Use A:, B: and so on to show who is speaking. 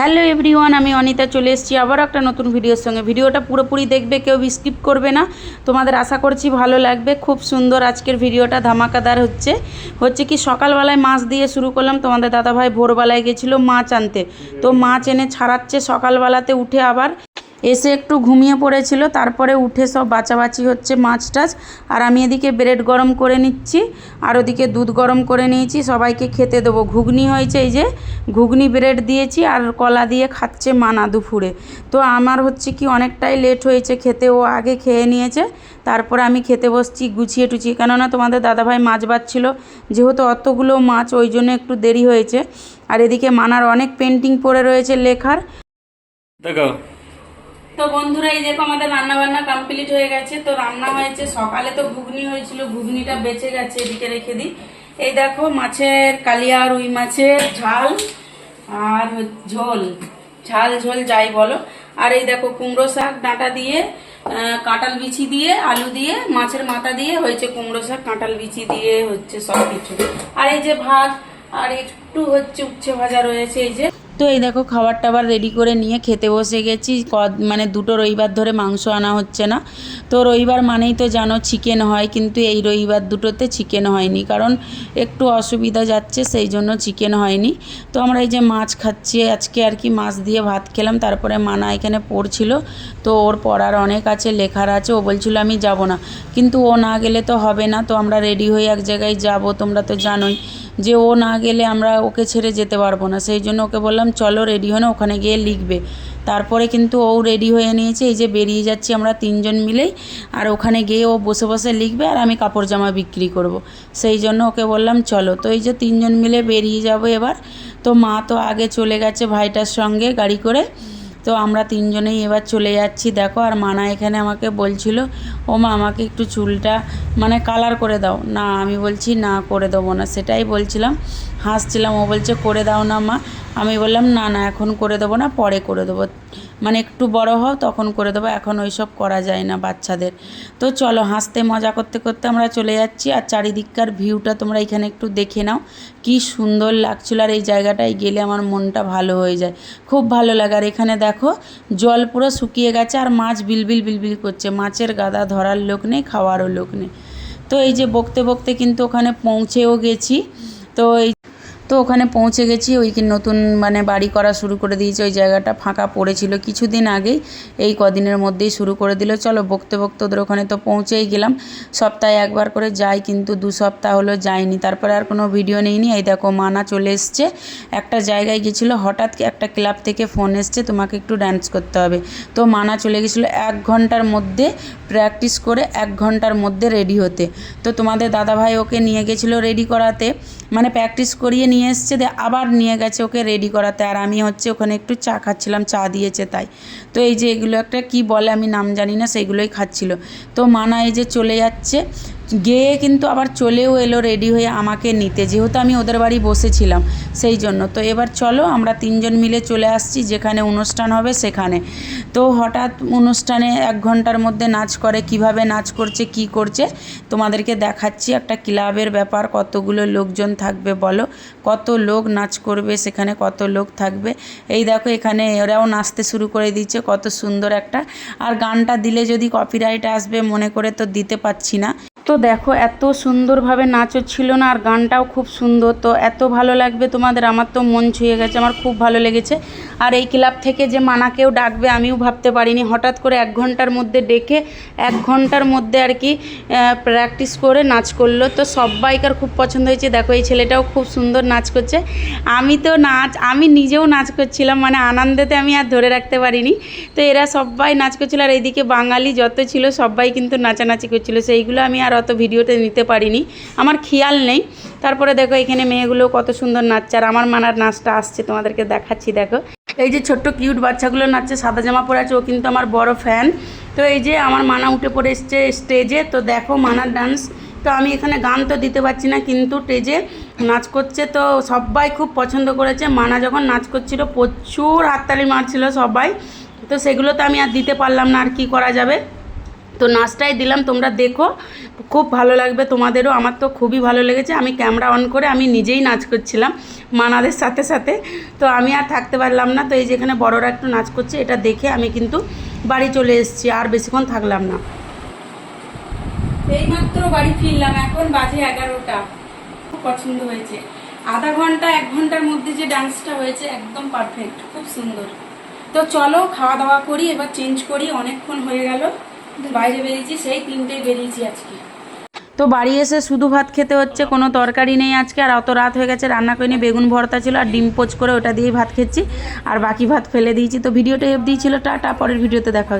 A: Hello everyone, আমি অনিতা চলে এসেছি আবার একটা নতুন ভিডিওর সঙ্গে। ভিডিওটা পুরোপুরি দেখবে, কেউ স্কিপ করবে না। তোমাদের আশা করছি ভালো লাগবে। খুব সুন্দর আজকের ভিডিওটা ধামাকাদার হচ্ছে। হচ্ছে কি, সকালবেলায় মাছ দিয়ে শুরু করলাম। তোমাদের দাদাভাই ভোরবেলায় গেছিল মাছ আনতে। তো মাছ এনে ছাড়াচ্ছে সকালবেলাতে উঠে আবার। এসে একটু ঘুমিয়ে পড়েছিল, তারপরে উঠে সব বাঁচাবাচি হচ্ছে মাছ টাছ। আর আমি এদিকে ব্রেড গরম করে নিচ্ছি, আর ওদিকে দুধ গরম করে নিয়েছি, সবাইকে খেতে দেবো। ঘুগনি হয়েছে এই যে, ঘুগনি ব্রেড দিয়েছি আর কলা দিয়ে খাচ্ছে মানা দুপুরে। তো আমার হচ্ছে কি অনেকটাই লেট হয়েছে খেতে, ও আগে খেয়ে নিয়েছে, তারপরে আমি খেতে বসছি গুছিয়ে টুচিয়ে কেননা তোমাদের দাদাভাই মাছ বাচ্ছিল যেহেতু অতগুলো মাছ, ওই জন্য একটু দেরি হয়েছে। আর এদিকে মানার অনেক পেন্টিং পড়ে রয়েছে লেখার।
B: দেখো
A: তো বন্ধুরা, এই দেখো আমাদের রান্না বান্না কমপ্লিট হয়ে গেছে। তো রান্না হয়েছে, সকালে তো ঘুগনি হয়েছিল, ঘুগনিটা বেঁচে গেছে, এদিকে রেখে দিই। এই দেখো, মাছের কালিয়া, রুই মাছের ঝাল আর ঝোল। ঝাল, ঝোল যাই বলো। আর এই দেখো, কুমড়ো শাক ডাঁটা দিয়ে কাঁটাল বিচি দিয়ে, আলু দিয়ে, মাছের মাথা দিয়ে হয়েছে কুমড়ো শাক কাঁটাল বিচি দিয়ে হচ্ছে সব কিছু আর এই যে ভাত, আর একটু হচ্ছে উচ্ছে ভাজা রয়েছে, এই যে তো এই দেখো খাবার টাবার রেডি করে নিয়ে খেতে বসে গেছি। ক- মানে দুটো রবিবার ধরে মাংস আনা হচ্ছে না। তো রবিবার মানেই তো জানো চিকেন হয়, কিন্তু এই রবিবার দুটোতে চিকেন হয়নি। কারণ একটু অসুবিধা যাচ্ছে, সেই জন্য চিকেন হয়নি। তো আমরা এই যে মাছ খাচ্ছি, আজকে আর কি মাছ দিয়ে ভাত খেলাম। তারপরে মানা এখানে পড়ছিল। তো ওর পড়ার অনেক আছে, লেখার আছে। ও বলছিল আমি যাব না। কিন্তু ও না গেলে তো হবে না। তো আমরা রেডি হয়ে এক জায়গায় যাব, তোমরা তো জানোই। যে ও না গেলে আমরা ওকে ছেড়ে যেতে পারব না। সেই জন্য ওকে বললাম, চলো রেডি হয়ে ওখানে গিয়ে লিখবে। তারপরে কিন্তু ও রেডি হয়ে নিয়েছে, এই যে বেরিয়ে যাচ্ছি আমরা তিনজন মিলেই আর ওখানে গিয়ে ও বসে বসে লিখবে আর আমি কাপড় জামা বিক্রি করব। সেই জন্য ওকে বললাম, চলো। তো এই যে তিনজন মিলে বেরিয়ে যাব এবার। তো মা তো আগে চলে গেছে ভাইটার সঙ্গে গাড়ি করে। তো আমরা তিনজনেই এবার চলে যাচ্ছি। দেখো, আর মানা এখানে আমাকে বলছিল, ও মা, আমাকে একটু চুলটা মানে কালার করে দাও। না, আমি বলছি, না, করে দেবো না। সেটাই বলছিলাম, হাসছিলাম। ও বলছে, করে দাও না মা। আমি বললাম, না না, এখন করে দেবো না, পরে করে দেবো। মানে একটু বড় হও, তখন করে দেবো। এখন ওইসব করা যায় না বাচ্চাদের। তো চলো, হাসতে মজা করতে করতে আমরা চলে যাচ্ছি আর চারিদিককার ভিউটা তোমরা এখানে একটু দেখে নাও। কি সুন্দর লাগছিল আর এই জায়গাটায় গেলে আমার মনটা ভালো হয়ে যায়। খুব ভালো লাগে। আর এখানে দেখো, জল পুরো শুকিয়ে গেছে আর মাছ বিলবিল বিলবিল করছে। মাছের গাদা ধরার লোক নেই, খাওয়ারও লোক নেই। তো এই যে বকতে বকতে কিন্তু ওখানে পৌঁছেও গেছি। তো এই তো ওখানে পৌঁছে গেছি, ওই কি নতুন মানে বাড়ি করা শুরু করে দিয়েছে, ওই জায়গাটা ফাঁকা পড়েছিল কিছুদিন আগেই, এই কদিনের মধ্যেই শুরু করে দিল। চলো বকতে বকতে ওদের ওখানে তো পৌঁছেই গেলাম। সপ্তাহে একবার করে যাই, কিন্তু দু সপ্তাহ হলো যাইনি। তারপরে আর কোনো ভিডিও নেইনি। এই দেখো মানা চলে এসছে। একটা জায়গায় গেছিল, হঠাৎ একটা ক্লাব থেকে ফোন এসছে, তোমাকে একটু ডান্স করতে হবে। তো মানা চলে গেছিল এক ঘণ্টার মধ্যে প্র্যাকটিস করে এক ঘণ্টার মধ্যে রেডি হতে। তো তোমাদের দাদাভাই ওকে নিয়ে গেছিল রেডি করাতে। মানে প্র্যাকটিস করিয়ে নিয়ে এসছে দিয়ে আবার নিয়ে গেছে ওকে রেডি করাতে। আর আমি হচ্ছে ওখানে একটু চা খাচ্ছিলাম, চা দিয়েছে তাই। তো এই যে এগুলো একটা কি বলে আমি নাম জানি না, সেইগুলোই খাচ্ছিল। তো মানা এই যে চলে যাচ্ছে। গিয়ে কিন্তু আবার চলেও এলো রেডি হয়ে আমাকে নিতে। যেহেতু আমি ওদের বাড়ি বসেছিলাম, সেই জন্য। তো এবার চলো, আমরা তিনজন মিলে চলে আসছি, যেখানে অনুষ্ঠান হবে সেখানে। তো হঠাৎ অনুষ্ঠানে এক ঘণ্টার মধ্যে নাচ করে, কীভাবে নাচ করছে, কি করছে, তোমাদেরকে দেখাচ্ছি। একটা ক্লাবের ব্যাপার, কতগুলো লোকজন থাকবে বলো? কত লোক নাচ করবে, সেখানে কত লোক থাকবে? এই দেখো, এখানে ওরাও নাচতে শুরু করে দিচ্ছে কত সুন্দর একটা। আর গানটা দিলে যদি কপিরাইট আসবে, মনে করে তো দিতে পাচ্ছি না। তো দেখো, এত সুন্দরভাবে নাচ ছিল না আর গানটাও খুব সুন্দর। তো এত ভালো লাগবে তোমাদের, আমার তো মন ছুঁয়ে গেছে, আমার খুব ভালো লেগেছে। আর এই ক্লাব থেকে যে মানাকেও ডাকবে আমিও ভাবতে পারিনি। হঠাৎ করে এক ঘণ্টার মধ্যে ডেকে, এক ঘণ্টার মধ্যে আর কি প্র্যাকটিস করে নাচ করল। তো সবাইকার খুব পছন্দ হয়েছে। দেখো, এই ছেলেটাও খুব সুন্দর নাচ করছে। আমি তো নাচ, আমি নিজেও নাচ করছিলাম মানে আনন্দেতে আমি আর ধরে রাখতে পারিনি। তো এরা সবাই নাচ করছিল, আর এইদিকে বাঙালি যত ছিল, সবাই কিন্তু নাচানাচি করছিল। সেইগুলো আমি আর অত ভিডিওতে নিতে পারিনি। আমার খেয়াল নেই। তারপরে দেখো এখানে মেয়েগুলো কত সুন্দর নাচছে। আর আমার মানার নাচটা আসছে, তোমাদেরকে দেখাচ্ছি, দেখো। এই যে ছোট্ট কিউট বাচ্চাগুলো নাচছে, সাদা জামা পরে আছে, ও কিন্তু আমার বড় ফ্যান তো এই যে আমার মানা উঠে পড়ে এসছে স্টেজে তো দেখো মানার ডান্স তো আমি এখানে গান তো দিতে পারছি না, কিন্তু স্টেজে নাচ করছে। তো সবাই খুব পছন্দ করেছে। মানা যখন নাচ করছিল, প্রচুর হাততালি মারছিল সবাই। তো সেগুলো তো আমি আর দিতে পারলাম না, আর কি করা যাবে? তো নাচটাই দিলাম, তোমরা দেখো। খুব ভালো লাগবে, তোমাদেরও, আমার তো খুবই ভালো লেগেছে। আমি ক্যামেরা অন করে আমি নিজেই নাচ করছিলাম, মানাদের সাথে সাথে। তো আমি আর থাকতে পারলাম না, তো এই যেখানে বড়রা একটু নাচ করছে, এটা দেখে আমি কিন্তু বাড়ি চলে এসেছি, আর বেশিক্ষণ থাকলাম না। এইমাত্র বাড়ি ফিরলাম, এখন বাজে এগারোটা। খুব পছন্দ হয়েছে। আধা ঘণ্টা, এক ঘণ্টার মধ্যে যে ডান্সটা হয়েছে, একদম পারফেক্ট খুব সুন্দর। তো চলো, খাওয়া দাওয়া করি, এবার চেঞ্জ করি, অনেকক্ষণ হয়ে গেল। বাইরে বেরিয়েছি, সেই তিনটেই বেরিয়েছি আজকে। তো বাড়ি এসে শুধু ভাত খেতে হচ্ছে, কোনো তরকারি নেই আজকে, আর অত রাত হয়ে গেছে, রান্না করিনি, বেগুন ভর্তা ছিল আর ডিম পোচ করে ওটা দিয়েই ভাত খেচ্ছি, আর বাকি ভাত ফেলে দিয়েছি। তো ভিডিওটা এফ দিয়েছিল টাটা, পরের ভিডিওতে দেখা হচ্ছে।